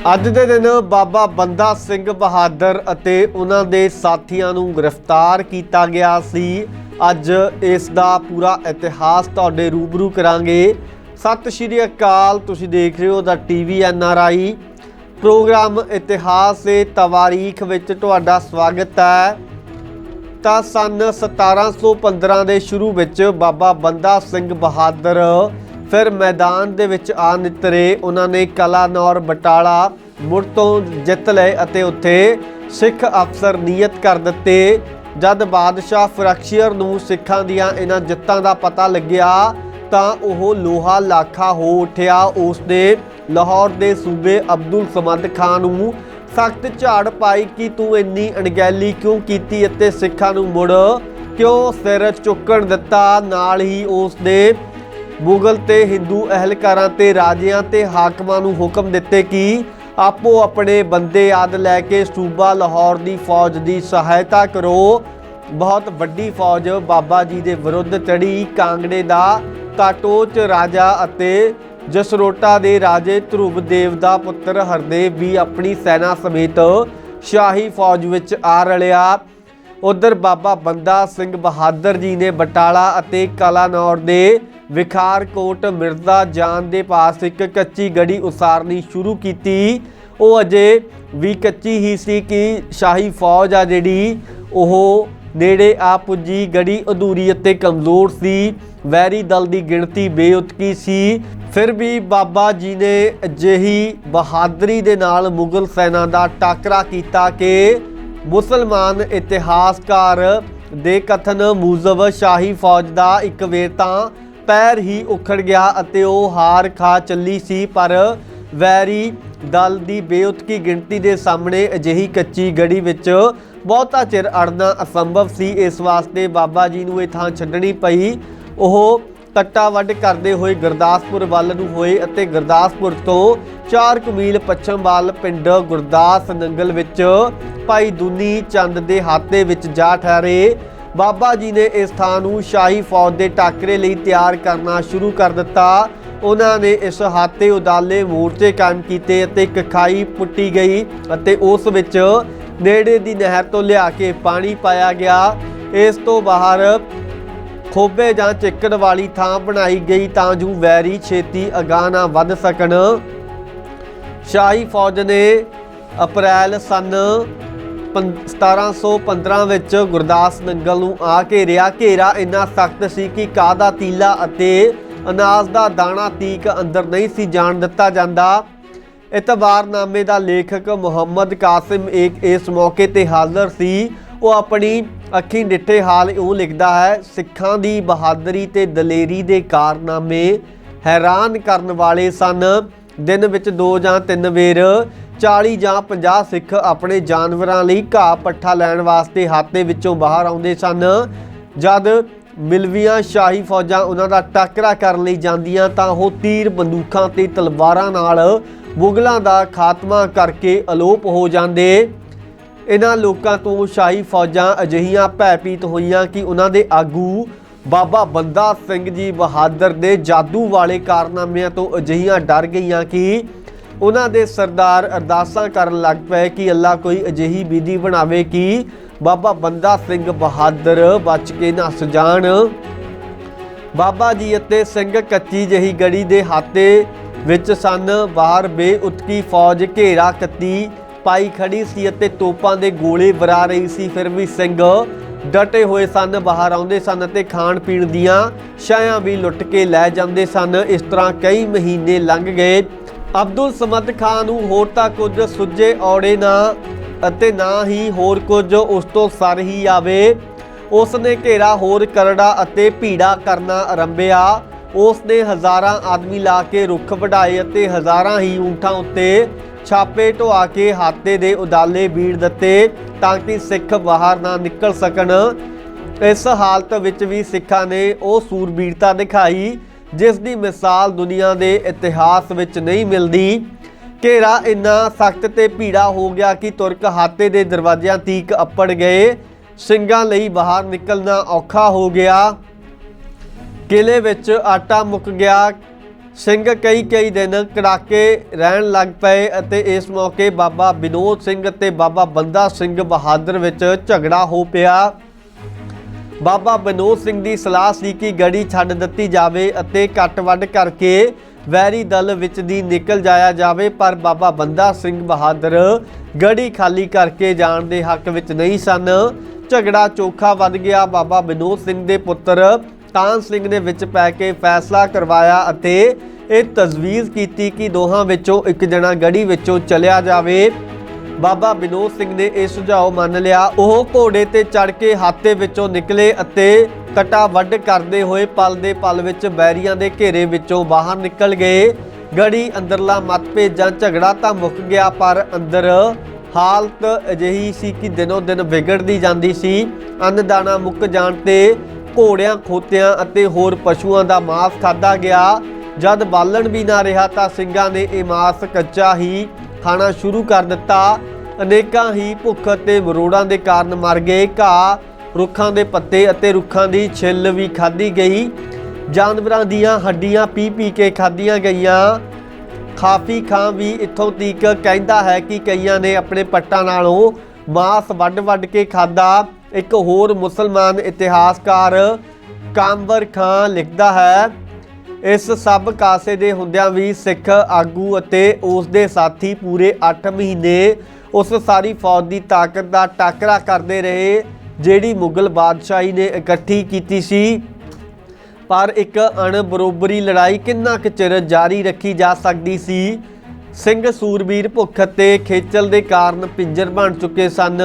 ਅੱਜ ਦੇ ਦਿਨ ਬਾਬਾ ਬੰਦਾ ਸਿੰਘ ਬਹਾਦਰ ਅਤੇ ਉਹਨਾਂ ਦੇ ਸਾਥੀਆਂ ਨੂੰ ਗ੍ਰਿਫਤਾਰ ਕੀਤਾ ਗਿਆ ਸੀ। ਅੱਜ ਇਸ ਦਾ ਪੂਰਾ ਇਤਿਹਾਸ ਤੁਹਾਡੇ ਰੂਬਰੂ ਕਰਾਂਗੇ। ਸਤਿ ਸ਼੍ਰੀ ਅਕਾਲ, ਤੁਸੀਂ ਦੇਖ ਰਹੇ ਹੋ ਦਾ TV N R I. Programme ਇਤਿਹਾਸ ਤੇ ਤਵਾਰੀਖ ਵਿੱਚ ਤੁਹਾਡਾ ਸਵਾਗਤ ਹੈ। ਤਾਂ ਸਨ 1715 ਦੇ ਸ਼ੁਰੂ ਵਿੱਚ ਬਾਬਾ ਬੰਦਾ ਸਿੰਘ ਬਹਾਦਰ ਫਿਰ ਮੈਦਾਨ ਦੇ ਵਿੱਚ ਆ ਨਿਤਰੇ ਉਹਨਾਂ ਨੇ ਕਲਾਨੌਰ ਬਟਾਲਾ ਮੁੜ ਤੋਂ ਜਿੱਤ ਲਏ ਅਤੇ ਉੱਥੇ ਸਿੱਖ ਅਫਸਰ ਨਿਯਤ ਕਰ ਦਿੱਤੇ। ਜਦ ਬਾਦਸ਼ਾਹ ਫਰਕਸ਼ੀਅਰ ਨੂੰ ਸਿੱਖਾਂ ਦੀਆਂ ਇਹਨਾਂ ਜਿੱਤਾਂ ਦਾ ਪਤਾ ਲੱਗਿਆ ਤਾਂ ਉਹ ਲੋਹਾ ਲਾਖਾ ਹੋ ਉੱਠਿਆ। ਉਸਨੇ ਲਾਹੌਰ ਦੇ ਸੂਬੇ ਅਬਦੁਲ ਸਮਦ ਖਾਨ ਨੂੰ ਸਖਤ ਝਾੜ ਪਾਈ ਕਿ ਤੂੰ ਇੰਨੀ ਅਣਗਹਿਲੀ ਕਿਉਂ ਕੀਤੀ ਅਤੇ ਸਿੱਖਾਂ ਨੂੰ ਮੁੜ ਕਿਉਂ ਸਿਰ ਚੁੱਕਣ ਦਿੱਤਾ? ਨਾਲ ਹੀ ਉਸ ਨੇ ਮੁਗਲ ਤੇ ਹਿੰਦੂ ਅਹਿਲਕਾਰਾਂ ਤੇ ਰਾਜਿਆਂ ਤੇ ਹਾਕਮਾਂ ਨੂੰ ਹੁਕਮ ਦਿੱਤੇ ਕਿ ਆਪੋ ਆਪਣੇ ਬੰਦੇ ਆਦ ਲੈ ਕੇ ਸੂਬਾ ਲਾਹੌਰ ਦੀ ਫੌਜ ਦੀ ਸਹਾਇਤਾ ਕਰੋ। ਬਹੁਤ ਵੱਡੀ ਫੌਜ ਬਾਬਾ ਜੀ ਦੇ ਵਿਰੁੱਧ ਚੜੀ ਕਾਂਗੜੇ ਦਾ ਕਾਟੋਚ ਰਾਜਾ ਅਤੇ ਜਸਰੋਟਾ ਦੇ ਰਾਜੇ ਧਰੁਵ ਦੇਵ ਦਾ ਪੁੱਤਰ ਹਰਦੇਵ ਵੀ ਆਪਣੀ ਸੈਨਾ ਸਮੇਤ ਸ਼ਾਹੀ ਫੌਜ ਵਿੱਚ ਆ ਰਲਿਆ। ਉਧਰ ਬਾਬਾ ਬੰਦਾ ਸਿੰਘ ਬਹਾਦਰ ਜੀ ਨੇ ਬਟਾਲਾ ਅਤੇ ਕਲਾਨੌਰ ਦੇ ਵਿਖਾਰਕੋਟ ਮਿਰਜ਼ਾ ਜਾਨ ਦੇ ਪਾਸ ਇੱਕ ਕੱਚੀ ਗੜੀ ਉਸਾਰਨੀ ਸ਼ੁਰੂ ਕੀਤੀ। ਉਹ ਅਜੇ ਵੀ ਕੱਚੀ ਹੀ ਸੀ ਕਿ ਸ਼ਾਹੀ ਫੌਜ ਆ ਜਿਹੜੀ, ਉਹ ਨੇੜੇ ਆ ਪੁੱਜੀ ਗੜੀ ਅਧੂਰੀ ਅਤੇ ਕਮਜ਼ੋਰ ਸੀ। ਵੈਰੀ ਦਲ ਦੀ ਗਿਣਤੀ ਬੇਉਤਕੀ ਸੀ। ਫਿਰ ਵੀ ਬਾਬਾ ਜੀ ਨੇ ਅਜਿਹੀ ਬਹਾਦਰੀ ਦੇ ਨਾਲ ਮੁਗਲ ਸੈਨਾ ਦਾ ਟਾਕਰਾ ਕੀਤਾ ਕਿ ਮੁਸਲਮਾਨ ਇਤਿਹਾਸਕਾਰ ਦੇ ਕਥਨ ਮੂਜਬ ਸ਼ਾਹੀ ਫੌਜ ਦਾ ਇੱਕ ਵੇਰ ਤਾਂ ਪੈਰ ਹੀ ਉਖੜ ਗਿਆ ਅਤੇ ਉਹ ਹਾਰ ਖਾ ਚੱਲੀ ਸੀ, ਪਰ ਵੈਰੀ ਦਲ ਦੀ ਬੇਉਤਕੀ ਗਿਣਤੀ ਦੇ ਸਾਹਮਣੇ ਅਜਿਹੀ ਕੱਚੀ ਗੜੀ ਵਿੱਚ ਬਹੁਤਾ ਚਿਰ ਅੜਨਾ ਅਸੰਭਵ ਸੀ। ਇਸ ਵਾਸਤੇ ਬਾਬਾ ਜੀ ਨੂੰ ਇਹ ਥਾਂ ਛੱਡਣੀ ਪਈ। ਉਹ ਤੱਟਾ ਵੱਢ ਕਰਦੇ ਹੋਏ ਗੁਰਦਾਸਪੁਰ ਵੱਲ ਨੂੰ ਹੋਏ ਅਤੇ ਗੁਰਦਾਸਪੁਰ ਤੋਂ 4 ਕੁ ਪੱਛਮ ਵੱਲ ਪਿੰਡ ਗੁਰਦਾਸ ਨੰਗਲ ਵਿੱਚ ਭਾਈ ਦੁਨੀ ਚੰਦ ਦੇ ਹਾਤੇ ਵਿੱਚ ਜਾ ਠਹਿਰੇ। ਬਾਬਾ ਜੀ ਨੇ ਇਸ ਥਾਂ ਨੂੰ ਸ਼ਾਹੀ ਫੌਜ ਦੇ ਟਾਕਰੇ ਲਈ ਤਿਆਰ ਕਰਨਾ ਸ਼ੁਰੂ ਕਰ ਦਿੱਤਾ। ਉਹਨਾਂ ਨੇ ਇਸ ਹਾਤੇ ਉਦਾਲੇ ਮੋਰਚੇ ਕਾਇਮ ਕੀਤੇ ਅਤੇ ਇੱਕ ਖਾਈ ਪੁੱਟੀ ਗਈ ਅਤੇ ਉਸ ਵਿੱਚ ਨੇੜੇ ਦੀ ਨਹਿਰ ਤੋਂ ਲਿਆ ਕੇ ਪਾਣੀ ਪਾਇਆ ਗਿਆ। ਇਸ ਤੋਂ ਬਾਹਰ ਖੋਬੇ ਜਾਂ ਚਿੱਕੜ ਵਾਲੀ ਥਾਂ ਬਣਾਈ ਗਈ ਤਾਂ ਜੋ ਵੈਰੀ ਛੇਤੀ ਅਗਾਂਹ ਨਾ ਵੱਧ ਸਕਣ। ਸ਼ਾਹੀ ਫੌਜ ਨੇ ਅਪ੍ਰੈਲ ਸਨ 1715 ਵਿੱਚ ਗੁਰਦਾਸ ਨੰਗਲ ਨੂੰ ਆ ਘੇਰਿਆ ਘੇਰਾ। ਇੰਨਾ ਸਖਤ ਸੀ ਕਿ ਕਾਦਾ ਤੀਲਾ ਅਤੇ ਅਨਾਜ ਦਾ ਦਾਣਾ ਤੀਕ ਅੰਦਰ ਨਹੀਂ ਸੀ ਜਾਣ ਦਿੱਤਾ ਜਾਂਦਾ। ਇਤਬਾਰਨਾਮੇ ਦਾ ਲੇਖਕ ਮੁਹੰਮਦ ਕਾਸਿਮ ਇੱਕ ਇਸ ਮੌਕੇ ਤੇ ਹਾਜ਼ਰ ਸੀ। ਉਹ ਆਪਣੀ ਅੱਖੀਂ ਡਿੱਠੇ ਹਾਲ ਇਉਂ ਲਿਖਦਾ ਹੈ, ਸਿੱਖਾਂ ਦੀ ਬਹਾਦਰੀ ਤੇ ਦਲੇਰੀ ਦੇ ਕਾਰਨਾਮੇ ਹੈਰਾਨ ਕਰਨ ਵਾਲੇ ਸਨ। ਦਿਨ ਵਿੱਚ ਦੋ ਜਾਂ ਤਿੰਨ ਵੇਰ 40 ਜਾਂ 50 ਸਿੱਖ ਆਪਣੇ ਜਾਨਵਰਾਂ ਲਈ ਘਾਹ ਪੱਠਾ ਲੈਣ ਵਾਸਤੇ ਹਾਤੇ ਵਿੱਚੋਂ ਬਾਹਰ ਆਉਂਦੇ ਸਨ। ਜਦ ਮਿਲਵੀਆਂ ਸ਼ਾਹੀ ਫੌਜਾਂ ਉਹਨਾਂ ਦਾ ਟਾਕਰਾ ਕਰਨ ਲਈ ਜਾਂਦੀਆਂ ਤਾਂ ਉਹ ਤੀਰ ਬੰਦੂਕਾਂ ਤੇ ਤਲਵਾਰਾਂ ਨਾਲ ਮੁਗਲਾਂ ਦਾ ਖਾਤਮਾ ਕਰਕੇ ਅਲੋਪ ਹੋ ਜਾਂਦੇ। ਇਹਨਾਂ ਲੋਕਾਂ ਤੋਂ ਸ਼ਾਹੀ ਫੌਜਾਂ ਅਜਿਹੀਆਂ ਭੈਭੀਤ ਹੋਈਆਂ ਕਿ ਉਹਨਾਂ ਦੇ ਆਗੂ ਬਾਬਾ ਬੰਦਾ ਸਿੰਘ ਜੀ ਬਹਾਦਰ ਦੇ ਜਾਦੂ ਵਾਲੇ ਕਾਰਨਾਮਿਆਂ ਤੋਂ ਅਜਿਹੀਆਂ ਡਰ ਗਈਆਂ ਕਿ ਉਹਨਾਂ ਦੇ ਸਰਦਾਰ ਅਰਦਾਸਾਂ ਕਰਨ ਲੱਗ ਪਏ ਕਿ ਅੱਲਾ ਕੋਈ ਅਜਿਹੀ ਵਿਧੀ ਬਣਾਵੇ ਕਿ ਬਾਬਾ ਬੰਦਾ ਸਿੰਘ ਬਹਾਦਰ ਬਚ ਕੇ ਨੱਸ ਜਾਣ। ਬਾਬਾ ਜੀ ਅਤੇ ਸਿੰਘ ਕੱਚੀ ਜਹੀ ਗੜੀ ਦੇ ਹਾਤੇ ਵਿੱਚ ਸਨ। ਬਾਹਰ ਬੇਉਤਕੀ ਫੌਜ ਘੇਰਾ ਕੱਤੀ ਪਾਈ ਖੜੀ ਸੀ ਅਤੇ ਤੋਪਾਂ ਦੇ ਗੋਲੇ ਵਰਾ ਰਹੀ ਸੀ। ਫਿਰ ਵੀ ਸਿੰਘ ਡਟੇ ਹੋਏ ਸਨ, ਬਾਹਰ ਆਉਂਦੇ ਸਨ ਅਤੇ ਖਾਣ ਪੀਣ ਦੀਆਂ ਸ਼ਾਇਆਂ ਵੀ ਲੁੱਟ ਕੇ ਲੈ ਜਾਂਦੇ ਸਨ। ਇਸ ਤਰ੍ਹਾਂ ਕਈ ਮਹੀਨੇ ਲੰਘ ਗਏ। ਅਬਦੁਲ ਸਮਦ ਖਾਨ ਨੂੰ ਹੋਰ ਤਾਂ ਕੁਝ ਸੁੱਜੇ ਔੜੇ ਨਾ ਅਤੇ ਨਾ ਹੀ ਹੋਰ ਕੁਝ ਉਸ ਤੋਂ ਸਰ ਹੀ ਆਵੇ। ਉਸ ਨੇ ਘੇਰਾ ਹੋਰ ਕਰੜਾ ਅਤੇ ਭੀੜਾ ਕਰਨਾ ਆਰੰਭਿਆ। ਉਸ ਨੇ ਹਜ਼ਾਰਾਂ ਆਦਮੀ ਲਾ ਕੇ ਰੁੱਖ ਵਢਾਏ ਅਤੇ ਹਜ਼ਾਰਾਂ ਹੀ ਊਂਠਾਂ ਉੱਤੇ ਛਾਪੇ ਢੋਆ ਕੇ ਹਾਤੇ ਦੇ ਉਦਾਲੇ ਬੀੜ ਦਿੱਤੇ ਤਾਂ ਕਿ ਸਿੱਖ ਬਾਹਰ ਨਾ ਨਿਕਲ ਸਕਣ। ਇਸ ਹਾਲਤ ਵਿੱਚ ਵੀ ਸਿੱਖਾਂ ਨੇ ਉਹ ਸੂਰਬੀਰਤਾ ਦਿਖਾਈ ਜਿਸ ਦੀ ਮਿਸਾਲ ਦੁਨੀਆ ਦੇ ਇਤਿਹਾਸ ਵਿੱਚ ਨਹੀਂ ਮਿਲਦੀ। ਘੇਰਾ ਇੰਨਾ ਸਖਤ ਤੇ ਭੀੜਾ ਹੋ ਗਿਆ ਕਿ ਤੁਰਕ ਹਾਤੇ ਦੇ ਦਰਵਾਜ਼ਿਆਂ ਤੀਕ ਅੱਪੜ ਗਏ। ਸਿੰਘਾਂ ਲਈ ਬਾਹਰ ਨਿਕਲਣਾ ਔਖਾ ਹੋ ਗਿਆ। ਕਿਲੇ ਵਿੱਚ ਆਟਾ ਮੁੱਕ ਗਿਆ। ਸਿੰਘ ਕਈ ਕਈ ਦਿਨ ਕੜਾਕੇ ਰਹਿਣ ਲੱਗ ਪਏ ਅਤੇ ਇਸ ਮੌਕੇ ਬਾਬਾ ਵਿਨੋਦ ਸਿੰਘ ਅਤੇ ਬਾਬਾ ਬੰਦਾ ਸਿੰਘ ਬਹਾਦਰ ਵਿੱਚ ਝਗੜਾ ਹੋ ਪਿਆ। ਬਾਬਾ ਵਿਨੋਦ ਸਿੰਘ ਦੀ ਸਲਾਹ ਸੀ ਕਿ ਗੜੀ ਛੱਡ ਦਿੱਤੀ ਜਾਵੇ ਅਤੇ ਕੱਟ ਵੱਢ ਕਰਕੇ ਵੈਰੀ ਦਲ ਵਿੱਚ ਦੀ ਨਿਕਲ ਜਾਇਆ ਜਾਵੇ, ਪਰ ਬਾਬਾ ਬੰਦਾ ਸਿੰਘ ਬਹਾਦਰ ਗੜੀ ਖਾਲੀ ਕਰਕੇ ਜਾਣ ਦੇ ਹੱਕ ਵਿੱਚ ਨਹੀਂ ਸਨ। ਝਗੜਾ ਚੋਖਾ ਵੱਧ ਗਿਆ। ਬਾਬਾ ਵਿਨੋਦ ਸਿੰਘ ਦੇ ਪੁੱਤਰ ਤਾਨ ਸਿੰਘ ਨੇ ਵਿੱਚ ਪੈ ਕੇ ਫੈਸਲਾ ਕਰਵਾਇਆ ਅਤੇ ਇਹ ਤਜਵੀਜ਼ ਕੀਤੀ ਕਿ ਦੋਹਾਂ ਵਿੱਚੋਂ ਇੱਕ ਜਣਾ ਗੜੀ ਵਿੱਚੋਂ ਚਲਿਆ ਜਾਵੇ। ਬਾਬਾ ਵਿਨੋਦ ਸਿੰਘ ਨੇ ਇਹ ਸੁਝਾਅ ਮੰਨ ਲਿਆ। ਉਹ ਘੋੜੇ ਤੇ ਚੜ ਕੇ ਹਾਤੇ ਵਿੱਚੋਂ ਨਿਕਲੇ ਅਤੇ ਕਟਾ ਵੱਢ ਕਰਦੇ ਹੋਏ ਪਲ ਦੇ ਪਲ ਵਿੱਚ ਬੈਰੀਆਂ ਦੇ ਘੇਰੇ ਵਿੱਚੋਂ ਬਾਹਰ ਨਿਕਲ ਗਏ। ਗੜੀ ਅੰਦਰਲਾ ਮਤਭੇਦ ਜਾਂ ਝਗੜਾ ਤਾਂ ਮੁੱਕ ਗਿਆ, ਪਰ ਅੰਦਰ ਹਾਲਤ ਅਜਿਹੀ ਸੀ ਕਿ ਦਿਨੋ ਦਿਨ ਵਿਗੜਦੀ ਜਾਂਦੀ ਸੀ। ਅੰਨਦਾਣਾ ਮੁੱਕ ਜਾਣ ਤੇ ਘੋੜਿਆਂ, ਖੋਤਿਆਂ ਅਤੇ ਹੋਰ ਪਸ਼ੂਆਂ ਦਾ ਮਾਸ ਖਾਦਾ ਗਿਆ। ਜਦ ਬਾਲਣ ਵੀ ਨਾ ਰਿਹਾ ਤਾਂ ਸਿੰਘਾਂ ਨੇ ਇਹ ਮਾਸ ਕੱਚਾ ਹੀ ਖਾਣਾ ਸ਼ੁਰੂ ਕਰ ਦਿੱਤਾ। ਅਨੇਕਾਂ ਹੀ ਭੁੱਖ ਅਤੇ ਮਰੋੜਾਂ ਦੇ ਕਾਰਨ ਮਰ ਗਏ। ਘਾਹ ਰੁੱਖਾਂ ਦੇ ਪੱਤੇ ਅਤੇ ਰੁੱਖਾਂ ਦੀ ਛਿੱਲ ਵੀ ਖਾਧੀ ਗਈ। ਜਾਨਵਰਾਂ ਦੀਆਂ ਹੱਡੀਆਂ ਪੀ ਪੀ ਕੇ ਖਾਧੀਆਂ ਗਈਆਂ। ਖਾਫੀ ਖਾਂ ਵੀ ਇੱਥੋਂ ਤੀਕ ਕਹਿੰਦਾ ਹੈ ਕਿ ਕਈਆਂ ਨੇ ਆਪਣੇ ਪੱਟਾਂ ਨਾਲੋਂ ਮਾਸ ਵੱਢ-ਵੱਢ ਕੇ ਖਾਦਾ ਇੱਕ ਹੋਰ ਮੁਸਲਮਾਨ ਇਤਿਹਾਸਕਾਰ ਕਾਮਵਰ ਖਾਂ ਲਿਖਦਾ ਹੈ ਇਸ ਸਭ ਕਾਸੇ ਦੇ ਹੁੰਦਿਆਂ ਵੀ ਸਿੱਖ ਆਗੂ ਅਤੇ ਉਸ ਦੇ ਸਾਥੀ ਪੂਰੇ 8 ਮਹੀਨੇ ਉਸ ਸਾਰੀ ਫੌਜ ਦੀ ਤਾਕਤ ਦਾ ਟਾਕਰਾ ਕਰਦੇ ਰਹੇ, ਜਿਹੜੀ ਮੁਗਲ ਬਾਦਸ਼ਾਹੀ ਨੇ ਇਕੱਠੀ ਕੀਤੀ ਸੀ। ਪਰ ਇੱਕ ਅਣਬਰੋਬਰੀ ਲੜਾਈ ਕਿੰਨਾ ਕੁ ਚਿਰ ਜਾਰੀ ਰੱਖੀ ਜਾ ਸਕਦੀ ਸੀ? ਸਿੰਘ ਸੂਰਬੀਰ ਭੁੱਖ ਅਤੇ ਖੇਚਲ ਦੇ ਕਾਰਨ ਪਿੰਜਰ ਬਣ ਚੁੱਕੇ ਸਨ।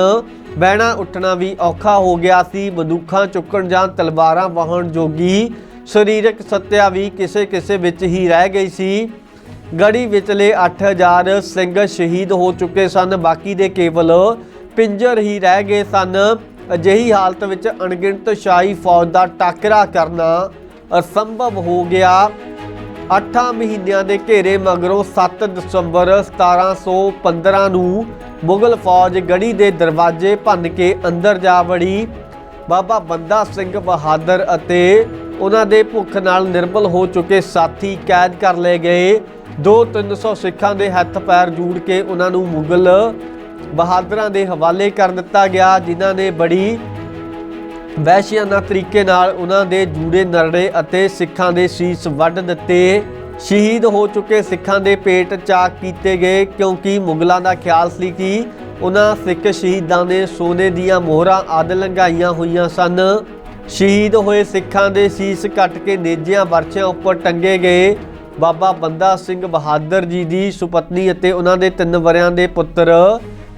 ਬਹਿਣਾ ਉੱਠਣਾ ਵੀ ਔਖਾ ਹੋ ਗਿਆ ਸੀ। ਬੰਦੂਖਾਂ ਚੁੱਕਣ ਜਾਂ ਤਲਵਾਰਾਂ ਵਾਹਣ ਜੋਗੀ ਸਰੀਰਕ ਸੱਤਿਆ ਵੀ ਕਿਸੇ ਕਿਸੇ ਵਿੱਚ ਹੀ ਰਹਿ ਗਈ ਸੀ। ਗੜੀ ਵਿਚਲੇ 8000 ਸਿੰਘ ਸ਼ਹੀਦ ਹੋ ਚੁੱਕੇ ਸਨ। ਬਾਕੀ ਦੇ ਕੇਵਲ ਪਿੰਜਰ ਹੀ ਰਹਿ ਗਏ ਸਨ। ਅਜਿਹੀ ਹਾਲਤ ਵਿੱਚ ਅਣਗਿਣਤ ਸ਼ਾਹੀ ਫੌਜ ਦਾ ਟਾਕਰਾ ਕਰਨਾ ਅਸੰਭਵ ਹੋ ਗਿਆ। 8 ਮਹੀਨਿਆਂ ਦੇ ਘੇਰੇ ਮਗਰੋਂ 7 ਦਸੰਬਰ 1715 ਨੂੰ ਮੁਗਲ ਫੌਜ ਗੜੀ ਦੇ ਦਰਵਾਜ਼ੇ ਭੰਨ ਕੇ ਅੰਦਰ ਜਾ ਵੜੀ। ਬਾਬਾ ਬੰਦਾ ਸਿੰਘ ਬਹਾਦਰ ਅਤੇ ਉਹਨਾਂ ਦੇ ਭੁੱਖ ਨਾਲ ਨਿਰਬਲ ਹੋ ਚੁੱਕੇ ਸਾਥੀ ਕੈਦ ਕਰ ਲਏ ਗਏ। 2-300 ਸਿੱਖਾਂ ਦੇ ਹੱਥ ਪੈਰ ਜੂੜ ਕੇ ਉਹਨਾਂ ਨੂੰ ਮੁਗਲ ਬਹਾਦਰਾਂ ਦੇ ਹਵਾਲੇ ਕਰ ਦਿੱਤਾ ਗਿਆ, ਜਿਨ੍ਹਾਂ ਨੇ ਬੜੀ ਵਹਿਸ਼ਿਆਨਾ ਤਰੀਕੇ ਨਾਲ ਉਹਨਾਂ ਦੇ ਜੂੜੇ ਨਰੜੇ ਅਤੇ ਸਿੱਖਾਂ ਦੇ ਸੀਸ ਵੱਢ ਦਿੱਤੇ। ਸ਼ਹੀਦ ਹੋ ਚੁੱਕੇ ਸਿੱਖਾਂ ਦੇ ਪੇਟ ਚਾਕ ਕੀਤੇ ਗਏ, ਕਿਉਂਕਿ ਮੁਗਲਾਂ ਦਾ ਖਿਆਲ ਸੀ ਕਿ ਉਹਨਾਂ ਸਿੱਖ ਸ਼ਹੀਦਾਂ ਨੇ ਸੋਨੇ ਦੀਆਂ ਮੋਹਰਾਂ ਆਦ ਲੰਘਾਈਆਂ ਹੋਈਆਂ ਸਨ। ਸ਼ਹੀਦ ਹੋਏ ਸਿੱਖਾਂ ਦੇ ਸੀਸ ਕੱਟ ਕੇ ਨੇਜਿਆਂ ਵਰਛਿਆਂ ਉੱਪਰ ਟੰਗੇ ਗਏ ਬਾਬਾ ਬੰਦਾ ਸਿੰਘ ਬਹਾਦਰ ਜੀ ਦੀ ਸੁਪਤਨੀ ਅਤੇ ਉਹਨਾਂ ਦੇ ਤਿੰਨ ਵਰਿਆਂ ਦੇ ਪੁੱਤਰ।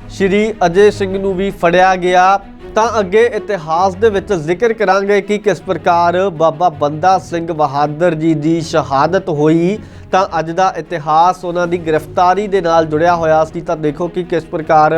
ਸ਼੍ਰੀ ਅਜੇ ਸਿੰਘ ਨੂੰ ਵੀ ਫੜਿਆ ਗਿਆ। ਤਾਂ ਅੱਗੇ ਇਤਿਹਾਸ ਦੇ ਵਿੱਚ ਜ਼ਿਕਰ ਕਰਾਂਗੇ ਕਿ ਕਿਸ ਪ੍ਰਕਾਰ ਬਾਬਾ ਬੰਦਾ ਸਿੰਘ ਬਹਾਦਰ ਜੀ ਦੀ ਸ਼ਹਾਦਤ ਹੋਈ। ਤਾਂ ਅੱਜ ਦਾ ਇਤਿਹਾਸ ਉਹਨਾਂ ਦੀ ਗ੍ਰਿਫਤਾਰੀ ਦੇ ਨਾਲ ਜੁੜਿਆ ਹੋਇਆ ਸੀ। ਤਾਂ ਦੇਖੋ ਕਿ ਕਿਸ ਪ੍ਰਕਾਰ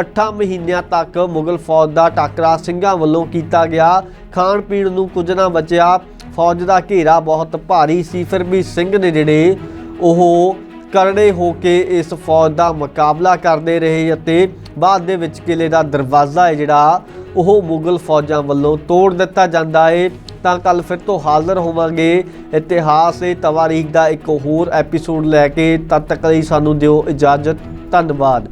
8 ਮਹੀਨਿਆਂ ਤੱਕ ਮੁਗਲ ਫੌਜ ਦਾ ਟਾਕਰਾ ਸਿੰਘਾਂ ਵੱਲੋਂ ਕੀਤਾ ਗਿਆ। ਖਾਣ ਪੀਣ ਨੂੰ ਕੁਝ ਨਾ ਬਚਿਆ। ਫੌਜ ਦਾ ਘੇਰਾ ਬਹੁਤ ਭਾਰੀ ਸੀ। ਫਿਰ ਵੀ ਸਿੰਘ ਨੇ ਜਿਹੜੇ ਉਹ ਕਰੜੇ ਹੋ ਕੇ ਇਸ ਫੌਜ ਦਾ ਮੁਕਾਬਲਾ ਕਰਦੇ ਰਹੇ ਅਤੇ ਬਾਅਦ ਦੇ ਵਿੱਚ ਕਿਲੇ ਦਾ ਦਰਵਾਜ਼ਾ ਹੈ ਜਿਹੜਾ ਉਹ ਮੁਗਲ ਫੌਜਾਂ ਵੱਲੋਂ ਤੋੜ ਦਿੱਤਾ ਜਾਂਦਾ ਹੈ। ਤਾਂ ਕੱਲ ਫਿਰ ਤੋਂ ਹਾਜ਼ਰ ਹੋਵਾਂਗੇ। ਇਤਿਹਾਸ ਤੇ ਤਵਾਰੀਖ ਦਾ ਇੱਕ ਹੋਰ ਐਪੀਸੋਡ ਲੈ ਕੇ ਤਦ ਤੱਕ ਲਈ ਸਾਨੂੰ ਦਿਓ ਇਜਾਜ਼ਤ। ਧੰਨਵਾਦ।